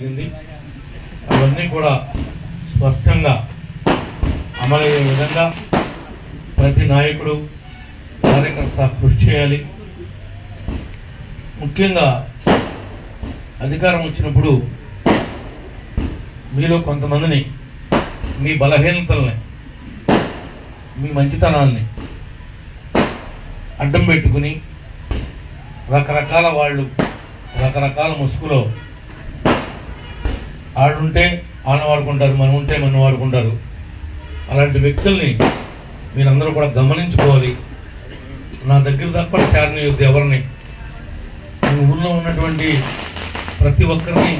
జరిగింది. అవన్నీ కూడా స్పష్టంగా అమలయ్యే విధంగా ప్రతి నాయకుడు కార్యకర్త కృషి చేయాలి. ముఖ్యంగా అధికారం వచ్చినప్పుడు మీలో కొంతమందిని మీ బలహీనతల్ని మీ మంచితనాల్ని అడ్డం పెట్టుకుని రకరకాల వాళ్ళు రకరకాల ముసుగులో ఆడుంటే ఆనవాడుకుంటారు మనం ఉంటే మనం వాడుకుంటారు అలాంటి వ్యక్తుల్ని మీరందరూ కూడా గమనించుకోవాలి. నా దగ్గర తప్ప చేరనీయొద్దు ఎవరిని? మీ ఊళ్ళో ఉన్నటువంటి ప్రతి ఒక్కరిని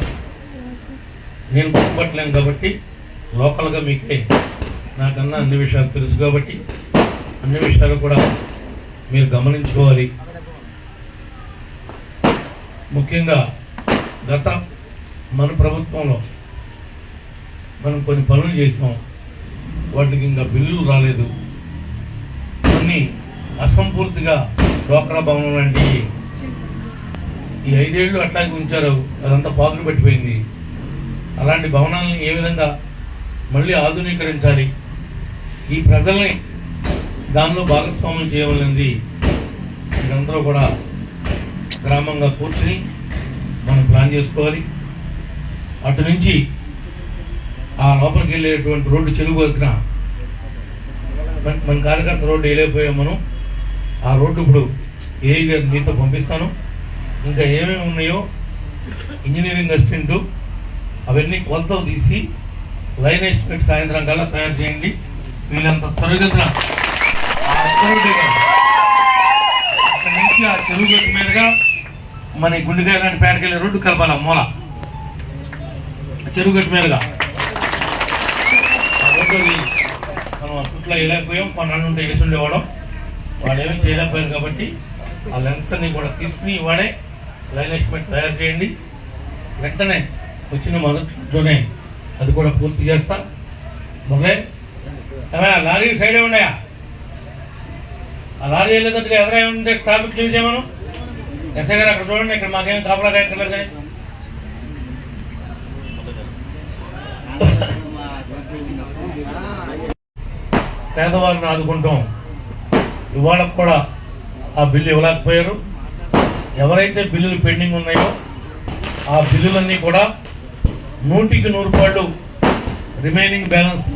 నేను గుర్తుపట్టలేను కాబట్టి లోకల్గా మీకే నాకన్నా అన్ని విషయాలు తెలుసు కాబట్టి అన్ని విషయాలు కూడా మీరు గమనించుకోవాలి. ముఖ్యంగా గత మన ప్రభుత్వంలో మనం కొన్ని పనులు చేసాం వాటికి ఇంకా బిల్లులు రాలేదు. కొన్ని అసంపూర్తిగా డోక్రా భవనం లాంటి ఈ ఐదేళ్ళు అట్లాగే ఉంచారు. అదంతా పాదులు పట్టిపోయింది. అలాంటి భవనాలను ఏ విధంగా మళ్ళీ ఆధునీకరించాలి? ఈ ప్రజల్ని దానిలో భాగస్వామ్యం చేయవలసింది ఇదంతా కూడా గ్రామంగా కూర్చుని మనం ప్లాన్ చేసుకోవాలి. అటు నుంచి ఆ లోపలికి వెళ్ళేటువంటి రోడ్డు చెరువు వరకున మన కార్యకర్త రోడ్డు వేయలేకపోయాం మనం. ఆ రోడ్డు ఇప్పుడు ఏ మీతో పంపిస్తాను. ఇంకా ఏమేమి ఉన్నాయో ఇంజనీరింగ్ అసిస్టెంట్ అవన్నీ కొలతలు తీసి లైన్ ఎస్టిమేట్ సాయంత్రం కల్లా తయారు చేయండి. వీళ్ళంత త్వరగతిన ఆ అక్కడి నుంచి ఆ చెరువు గట్టు మీదుగా మన ఈ గుండెకాయ లాంటి పేటకెళ్ళే రోడ్డు కలపాలి మూల. చెరువు గట్టు మీదుగా మనం అప్పట్లో వెళ్ళకపోయాం. పన్నెండు ఉంటే వేసి ఉండేవాళ్ళం. వాళ్ళు ఏమీ చేయలేకపోయారు కాబట్టి ఆ లెన్స్ అన్ని కూడా తీసుకుని వాడే లైన్ ఎస్టిమేట్ తయారు చేయండి. వెంటనే వచ్చిన మొదట్లోనే అది కూడా పూర్తి చేస్తా. మొదలే లారీ సైడ్ ఉన్నాయా ఆ లారీ వెళ్ళేటట్టుగా ఎదురై ఉంటే ట్రాఫిక్ క్లియర్ ఎస్ఐ గారు అక్కడ చూడండి ఇక్కడ మాకేం కాపలా కానీ. పేదవారిని ఆదుకుంటాం. ఇవాళ కూడా ఆ బిల్లు ఇవ్వలేకపోయారు. ఎవరైతే బిల్లులు పెండింగ్ ఉన్నాయో ఆ బిల్లులన్నీ కూడా నూటికి నూరు పాళ్ళు రిమైనింగ్ బ్యాలెన్స్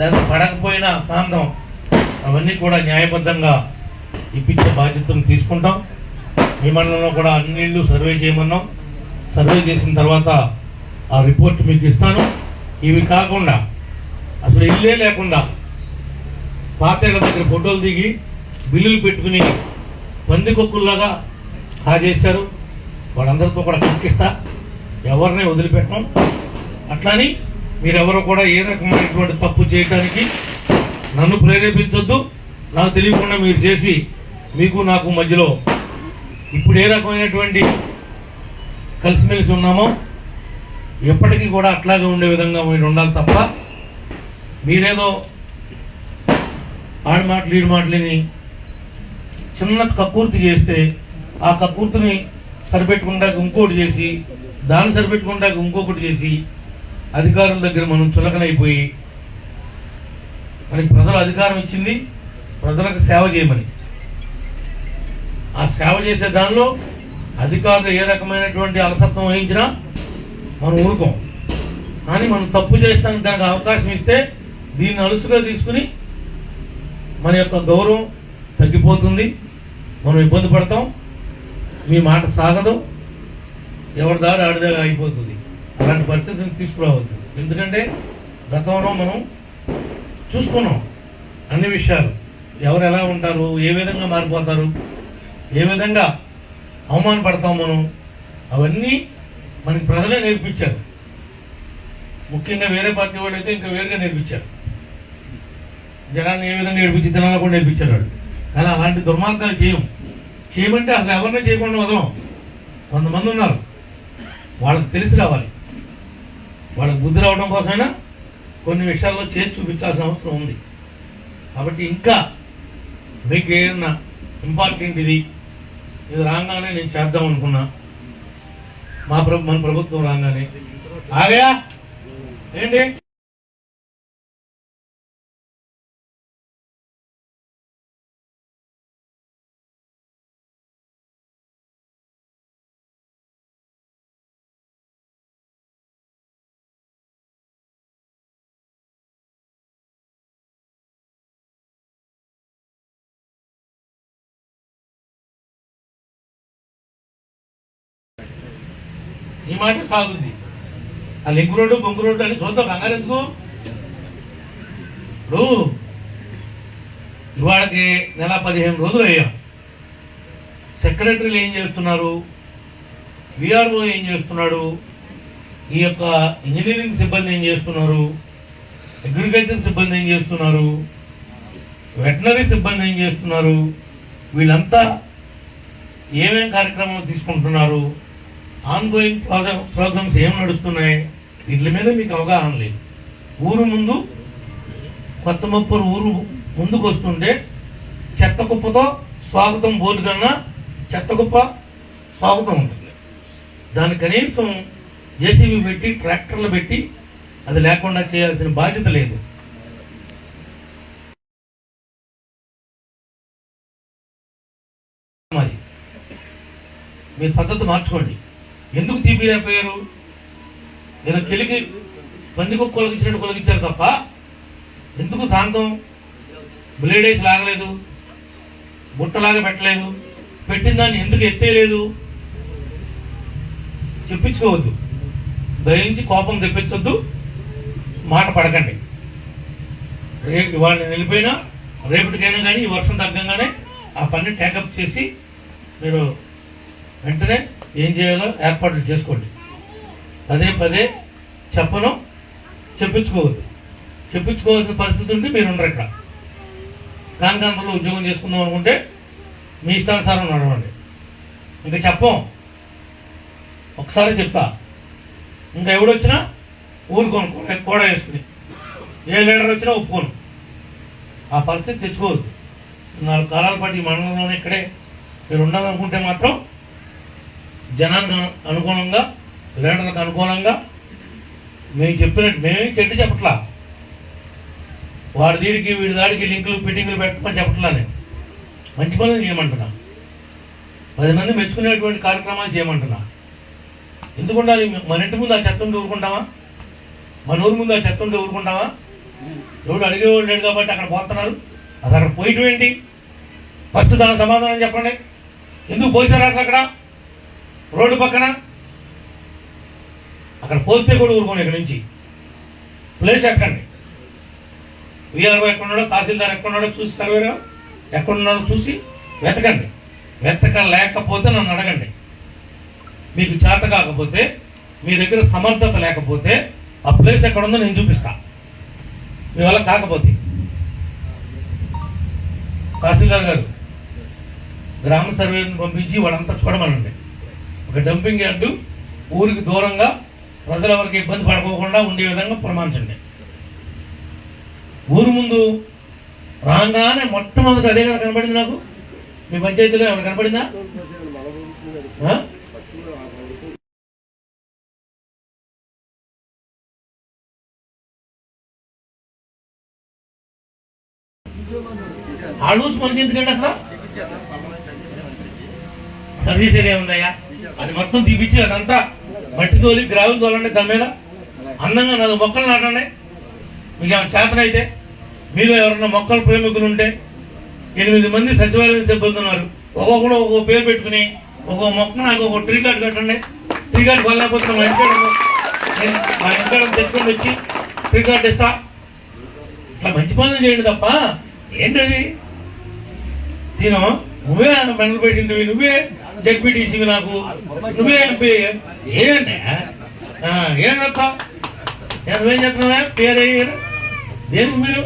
లేదా పడకపోయిన సాంతం అవన్నీ కూడా న్యాయబద్ధంగా ఇప్పించే బాధ్యతను తీసుకుంటాం. మీ మండలంలో కూడా అన్ని ఇళ్ళు సర్వే చేయమన్నాం. సర్వే చేసిన తర్వాత ఆ రిపోర్ట్ మీకు ఇస్తాను. ఇవి కాకుండా అసలు ఇల్లే లేకుండా పాతేళ్ళ దగ్గర ఫోటోలు దిగి బిల్లులు పెట్టుకుని పందికొక్కుల్లాగా హాజేశారు వాళ్ళందరితో కూడా కనిపిస్తా ఎవరిని వదిలిపెట్టం అట్లాని మీరెవరు కూడా ఏ రకమైనటువంటి తప్పు చేయడానికి నన్ను ప్రేరేపించొద్దు. నాకు తెలియకుండా మీరు చేసి మీకు నాకు మధ్యలో ఇప్పుడు ఏ రకమైనటువంటి కలిసిమెలిసి ఉన్నామో ఎప్పటికీ కూడా అట్లాగే ఉండే విధంగా మీరు ఉండాలి తప్ప మీరేదో ఆడి మాటలు ఈడి మాటలని చిన్న కక్కుర్తి చేస్తే ఆ కక్కుర్తిని సరిపెట్టుకుంటాక ఇంకోటి చేసి దాన్ని సరిపెట్టుకుంటాక ఇంకొకటి చేసి అధికారుల దగ్గర మనం చులకనైపోయి మనకి ప్రజలు అధికారం ఇచ్చింది ప్రజలకు సేవ చేయమని. ఆ సేవ చేసే దానిలో అధికారులు ఏ రకమైనటువంటి అలసత్వం వహించినా మనం ఊరుకోం. కానీ మనం తప్పు చేస్తానికి దానికి అవకాశం ఇస్తే దీన్ని అలుసుగా తీసుకుని మన యొక్క గౌరవం తగ్గిపోతుంది. మనం ఇబ్బంది పడతాం. మీ మాట సాగదు. ఎవరి దారి ఆడిదాగా అయిపోతుంది అలాంటి పరిస్థితిని తీసుకురావద్దు. ఎందుకంటే గతంలో మనం చూసుకున్నాం అన్ని విషయాలు. ఎవరు ఎలా ఉంటారు? ఏ విధంగా మారిపోతారు? ఏ విధంగా అవమానపడతాం మనం? అవన్నీ మనకి ప్రజలే నేర్పించారు. ముఖ్యంగా వేరే పార్టీ వాళ్ళు అయితే ఇంకా వేరుగా నేర్పించారు. జనాన్ని ఏ విధంగా నేర్పించి తినాలని కూడా నేర్పించారు వాళ్ళు. కానీ అలాంటి దుర్మార్గాలు చేయం. చేయమంటే అసలు ఎవరినే చేయకుండా వదలం. కొంతమంది ఉన్నారు. వాళ్ళకి తెలిసి రావాలి. వాళ్ళకి బుద్ధి రావడం కోసమైనా కొన్ని విషయాల్లో చేసి చూపించాల్సిన అవసరం ఉంది. కాబట్టి ఇంకా మీకు ఏదన్నా ఇంపార్టెంట్ ఇది ఇది రాగానే నేను చేద్దాం అనుకున్నా. మా ప్రభు మన ప్రభుత్వం రాగానే. ఆగయా? ఏంటి? మాట సాగుంది. ఆ లింక్ రోడ్డు బొంగు రోడ్డు అని చూద్దాం కంగారు ఎందుకు? ఇప్పుడు ఇవాళకి నెల పదిహేను రోజులు అయ్యాం. సెక్రటరీలు ఏం చేస్తున్నారు? విఆర్ఓ ఏం చేస్తున్నాడు? ఈ యొక్క ఇంజనీరింగ్ సిబ్బంది ఏం చేస్తున్నారు? అగ్రికల్చర్ సిబ్బంది ఏం చేస్తున్నారు? వెటనరీ సిబ్బంది ఏం చేస్తున్నారు? వీళ్ళంతా ఏమేం కార్యక్రమాలు తీసుకుంటున్నారు? ఆన్గోయింగ్ ప్రోగ్రామ్స్ ఏం నడుస్తున్నాయి? వీటి మీద మీకు అవగాహన లేదు. ఊరు ముందు కొత్త ముప్పరు ఊరు ముందుకు వస్తుంటే చెత్త కుప్పతో స్వాగతం బోర్డు కన్నా చెత్త కుప్ప స్వాగతం ఉంటుంది. దాన్ని కనీసం జేసీబీ పెట్టి ట్రాక్టర్లు పెట్టి అది లేకుండా చేయాల్సిన బాధ్యత లేదు. మరి మీరు పద్ధతి మార్చుకోండి. ఎందుకు తీపిపోయారు ఏదో కెలికి పందికొక్క కొలగించినట్టు కొలగించారు తప్ప ఎందుకు శాంతం బ్లేడేసి లాగలేదు? బుట్టలాగా పెట్టలేదు. పెట్టిన దాన్ని ఎందుకు ఎత్తేయలేదు? చెప్పించుకోవద్దు. దయించి కోపం తెప్పించొద్దు. మాట పడకండి. రేపు ఇవాళ వెళ్ళిపోయినా రేపటికైనా కానీ ఈ వర్షం తగ్గంగానే ఆ పని టేకప్ చేసి మీరు వెంటనే ఏం చేయాలో ఏర్పాట్లు చేసుకోండి. పదే పదే చెప్పను చెప్పించుకోవద్దు. చెప్పించుకోవాల్సిన పరిస్థితి ఉంటే మీరు ఉండరు ఇక్కడ కాంతాంతంలో ఉద్యోగం చేసుకుందాం అనుకుంటే మీ ఇష్టానుసారం నడవండి. ఇంకా చెప్పం. ఒకసారి చెప్తా. ఇంకా ఎవడొచ్చినా ఊరుకోను కూడా కూడా వేసుకుని. ఏ లీడర్ వచ్చినా ఒప్పుకోను. ఆ పరిస్థితి తెచ్చుకోవద్దు. నాలుగు కాలాల పాటు ఈ మండలంలోనే ఇక్కడే. మీరు ఉండాలనుకుంటే మాత్రం జనానికి అనుగుణంగా లీడర్లకు అనుకూలంగా మేము చెప్పినట్టు మేమేం చెట్టు చెప్పట్లా? వాడి దీనికి వీడి దాడికి లింకులు ఫిట్టింగ్లు పెట్టమని చెప్పట్లా నేను? మంచి పనులు చేయమంటున్నా. పది మంది మెచ్చుకునేటువంటి కార్యక్రమాలు చేయమంటున్నా. ఎందుకు ఉండాలి మన ఇంటి ముందు ఆ చెత్త ఉంటే ఊరుకుంటామా? మన ఊరి ముందు ఆ చెత్త ఉంటే ఊరుకుంటామా? ఎవడు అడిగేవాడు లేడు కాబట్టి అక్కడ పోతున్నారు. అది అక్కడ పోయటం ఏంటి ఫస్ట్ దాని సమాధానం చెప్పండి. ఎందుకు పోసారు అసలు అక్కడ? రోడ్డు పక్కన అక్కడ పోస్తే కూడా ఊరుకోండి ఇక్కడ నుంచి. ప్లేస్ ఎక్కండి. విఆర్ఓ ఎక్కడున్నాడో తహసీల్దార్ ఎక్కడున్నాడో చూసి సర్వేరా ఎక్కడున్నాడో చూసి వెతకండి. వెతక లేకపోతే నన్ను అడగండి. మీకు చేత కాకపోతే మీ దగ్గర సమర్థత లేకపోతే ఆ ప్లేస్ ఎక్కడ ఉందో నేను చూపిస్తా. మీ వల్ల కాకపోతే. తహసీల్దార్ గారు గ్రామ సర్వేని పంపించి వాళ్ళంతా చూడమనండి. ఒక డంపింగ్ యార్డు ఊరికి దూరంగా ప్రజలు ఎవరికి ఇబ్బంది పడుకోకుండా ఉండే విధంగా ప్రమాణించండి ఊరు ముందు రాగానే మొట్టమొదటి అదే కదా కనబడింది నాకు? మీ పంచాయతీలో ఏమైనా కనబడిందా ఆ? ఆ లూస్ మనకి ఎందుకంటే అసలు? సర్వీస్ ఏరియా ఉందయ్యా. అది మొత్తం తీపిచ్చి అదంతా మట్టి తోలి గ్రావెల్ తోలండి దాని మీద. అందంగా నాలుగు మొక్కలు నాటండి. మీకు ఏమైనా అయితే మీరు ఎవరన్నా మొక్కల ప్రేమికులు ఉంటే ఎనిమిది మంది సచివాలయం సిబ్బంది ఉన్నారు. ఒక్కొక్కడు ఒక్కొక్క పేరు పెట్టుకుని ఒక్కొక్క మొక్క నాకు ఒక ట్రీ కార్డు కట్టండి. ట్రీ కార్డు కొల్లకపోతే మా ఇంటి మా ఇంటి తెచ్చుకొని వచ్చి ట్రీ కార్డు ఇస్తా. ఇట్లా మంచి పనులు చేయండి తప్ప ఏంటది? సీను నువ్వే మెండలు పెట్టింది నువ్వే జడ్పీటీసీవి నాకు నువ్వే ఎంపీ ఏంటంటే ఏం చెప్తా? నువ్వేం చెప్తున్నావా పేరు అయ్యారు దేనికి మీరు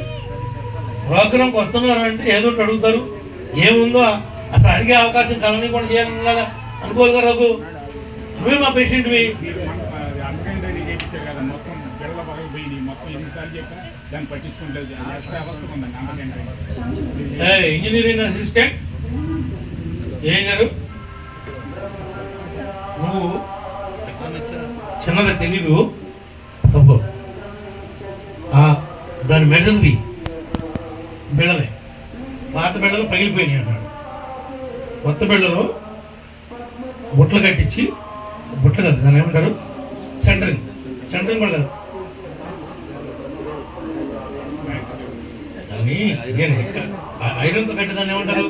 ప్రోగ్రాంకి వస్తున్నారు అంటే ఏదో అడుగుతారు. ఏముందో అసలు అడిగే అవకాశం కలని కూడా చేయాలి అనుకోరు కదా రఘు నువ్వే మా పేషెంట్వి ఇంజనీరింగ్ అసిస్టెంట్ ఏం గారు? నువ్వు చిన్నది తెలీదు. ఆ, దాని మెడల్ది బిళ్ళలే పాత బిళ్ళలు పగిలిపోయినాయి అన్నాడు కొత్త బిళ్ళలు బుట్టలు కట్టించి బుట్టలు కదా దాన్ని ఏమంటారు? సెంటరింగ్. సెంటరింగ్ కూడా ఐరన్తో కట్టి దాన్ని ఏమంటారు?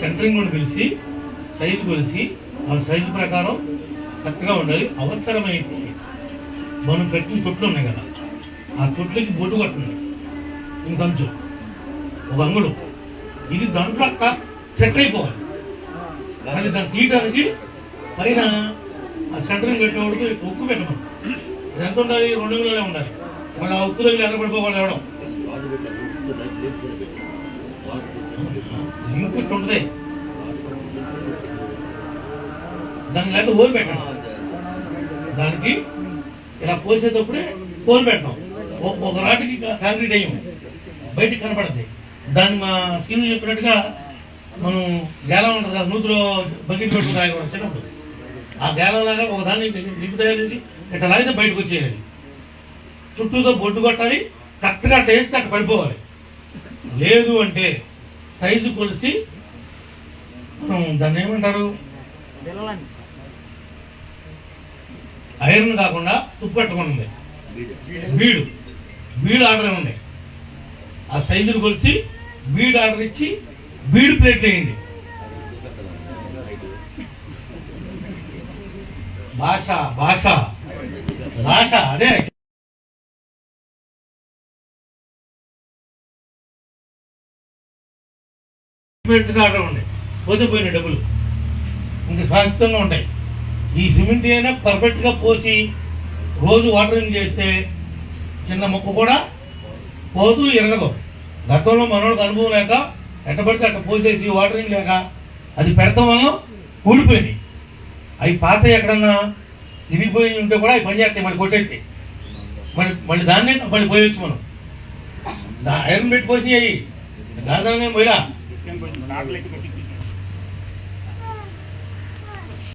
సెంటరింగ్ కూడా పిలిచి సైజు కొలిసి ఆ సైజు ప్రకారం కరెక్ట్గా ఉండాలి. అవసరమైతే మనం కట్టిన తొట్లు ఉన్నాయి కదా ఆ తొట్లకి బొట్టు కట్టుంది ఇంకొంచెం ఒక అంగుడు. ఇది దాంట్లో అక్క సెట్ అయిపోవాలి. కానీ దాన్ని తీయడానికి పైన ఆ సెంటరింగ్ పెట్టేవాడికి ఉక్కు పెట్టమను. ఎంత ఉండాలి? రెండు వందలే ఉండాలి. మళ్ళీ ఆ ఉక్కు దగ్గర ఎర్రపడిపోవాలి ఎవడం లింక్ ఇట్లా ఉంటుంది. దాని లేక ఓరు పెట్టడం దానికి ఇలా పోసేటప్పుడే కోలు పెట్టడం ఒ- ఒక రాటికి కాంక్రీట్ అయ్యం. బయటికి కనపడుతుంది దాన్ని మా స్కీన్ చెప్పినట్టుగా మనం గేలం ఉంటుంది కదా నూతులో బకెట్ పెట్టుకుని రాయకూడదు చిన్నప్పుడు ఆ గేలం లాగా ఒక దాన్ని లింక్ తయారు చేసి ఇట్లా లాగితే బయటకు వచ్చేయాలి. చుట్టూతో బొడ్డు కొట్టాలి కరెక్ట్గా అట్లా వేస్తే అట్లా పడిపోవాలి. లేదు అంటే సైజు కొలిసి మనం దాన్ని ఏమంటారు? ఐరన్ కాకుండా తుప్పెట్టుకుని ఉంది. బీడు. వీడు ఆర్డర్ ఉన్నాయి ఆ సైజులు కొలిసి వీడు ఆర్డర్ ఇచ్చి వీడు ప్లేట్ వేయండి. భాష భాష. భాష అదే. ఆర్డర్ ఉంది. పోతే పోయిన డబ్బులు. ఇంకా శాశ్వతంగా ఉంటాయి. ఈ సిమెంట్ అయినా పర్ఫెక్ట్గా పోసి రోజు వాటరింగ్ చేస్తే చిన్న మొక్క కూడా పోతూ ఎరగదు. గతంలో మనోడికి అనుభవం లేక ఎట్టబడితే అట్ట పోసేసి వాటరింగ్ లేక అది పెడతాం వల్ల కూలిపోయినాయి. అవి పాత ఎక్కడన్నా ఇరిగిపోయి ఉంటే కూడా అవి పనిచేస్తాయి. మళ్ళీ కొట్టేస్తే. మళ్ళీ మళ్ళీ దాన్నే మళ్ళీ పోయొచ్చు మనం. ఐరన్ పెట్టి పోసినాయి అవి. పోయినా నాట్లకి పెట్టి